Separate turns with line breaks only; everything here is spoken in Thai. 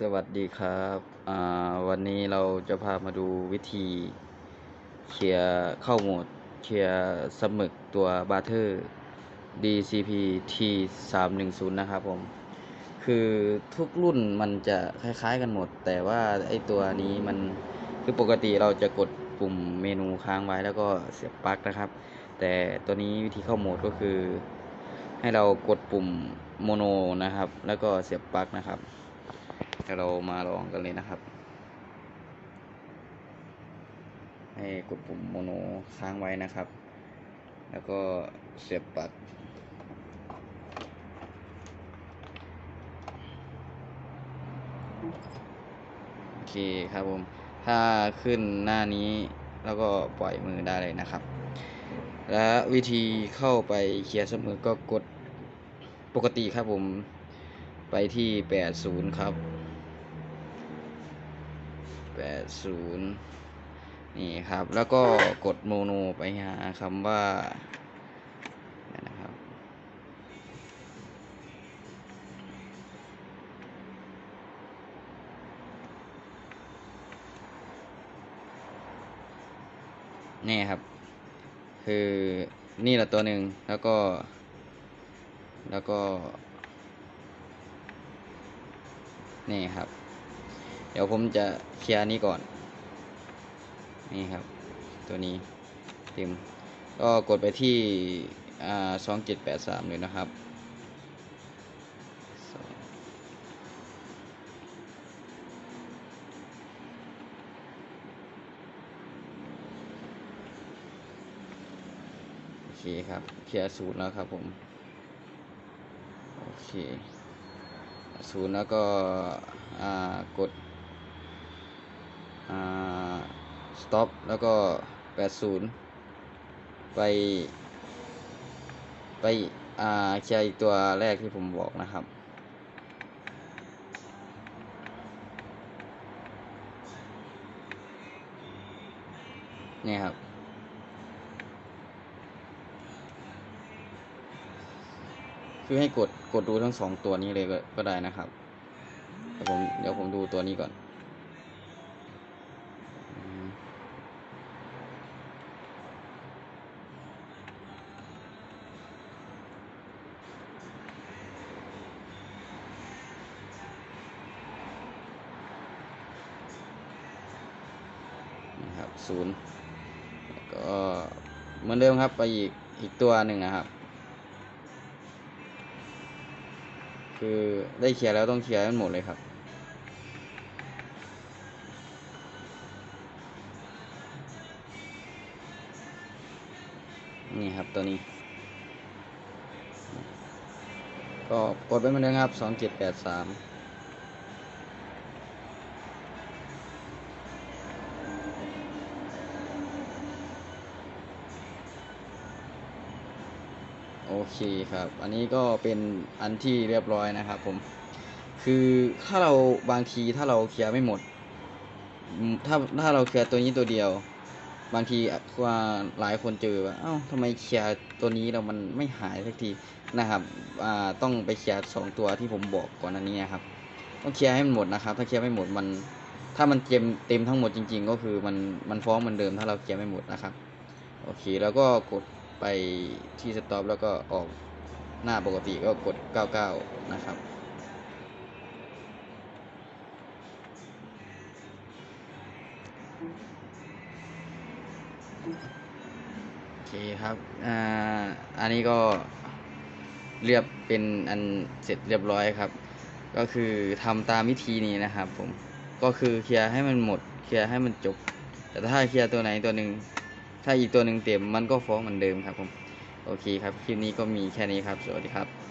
สวัสดีครับอ่าวันนี้เราจะพามาดูวิธีเคลียร์เข้าโหมดเคลียร์สมึกตัวบาเทอร์ DCP T 3 1 0 นะครับผม คือทุกรุ่นมันจะคล้ายๆกันหมด แต่ว่าไอตัวนี้มันคือปกติเราจะกดปุ่มเมนูค้างไว้แล้วก็เสียบปลั๊กนะครับ แต่ตัวนี้วิธีเข้าโหมดก็คือ ให้เรากดปุ่มโมโนนะครับ แล้วก็เสียบปลั๊กนะครับ เดี๋ยวเรามาลองกันเลยนะครับ ให้กดปุ่มโมโนค้างไว้นะครับ แล้วก็เสียบปลั๊กโอเคครับผม ถ้าขึ้นหน้านี้แล้วก็ปล่อยมือได้เลยนะครับ และวิธีเข้าไปเคลียร์สมอก็กดปกติครับผมไปที่ 80 ครับ 80 นี่ครับ แล้วก็กดโมโนไปหาคำว่านะครับนี่ครับ คือนี่แหละตัวหนึ่งแล้วก็ แล้วก็ นี่ครับ เดี๋ยวผมจะเคลียร์นี้ก่อน นี่ครับ ตัวนี้เต็มก็กดไปที่สองเจ็ดแปดสามเลยนะครับโอเคครับเคลียร์ศูนย์แล้วครับผม โอเคศูนย์แล้วก็อ่า กดอ่า stop แล้วก็ 80 ไป ไปอ่าเคลียร์อีกตัวแรกที่ผมบอกนะครับนี่ครับ คือให้กดกดดูทั้งสองตัวนี้เลยก็ก็ได้นะครับ เดี๋ยวผมเดี๋ยวผมดูตัวนี้ก่อน ครับศูนย์ก็เหมือนเดิมครับไปอีกอีกตัวหนึ่งนะครับ คือได้เคลียร์แล้วต้องเคลียร์ให้มันหมดเลยครับนี่ครับตัวนี้ ก็กดไปเหมือนเดิมครับสองเจ็ดแปดสาม โอเคครับ อันนี้ก็เป็นอันที่เรียบร้อยนะครับผม คือถ้าเราบางทีถ้าเราเคลียร์ไม่หมด ถ้าถ้าเราเคลียร์ตัวนี้ตัวเดียว บางทีว่าหลายคนเจอว่าเอ้าทำไมเคลียร์ตัวนี้แล้วมันไม่หายสักทีนะครับอ่าต้องไปเคลียร์สองตัวที่ผมบอกก่อนอันนี้นะครับ ต้องเคลียร์ให้มันหมดนะครับ ถ้าเคลียร์ไม่หมดมัน ถ้ามันเต็มเต็มทั้งหมดจริง ๆ ก็คือมันมันฟ้องเหมือนเดิม ถ้าเราเคลียร์ไม่หมดนะครับ โอเค แล้วก็กด ไปที่สต็อปแล้วก็ออกหน้าปกติก็กด 99 นะครับ โอเคครับอ่าอันนี้ก็เรียบเป็นอันเสร็จเรียบร้อยครับ ก็คือทำตามวิธีนี้นะครับผม ก็คือเคลียร์ให้มันหมด เคลียร์ให้มันจบ แต่ถ้าเคลียร์ตัวไหนตัวหนึ่ง ถ้าอีกตัวหนึ่งเต็มมันก็ฟ้องเหมือนเดิมครับผม โอเคครับ คลิปนี้ก็มีแค่นี้ครับ สวัสดีครับ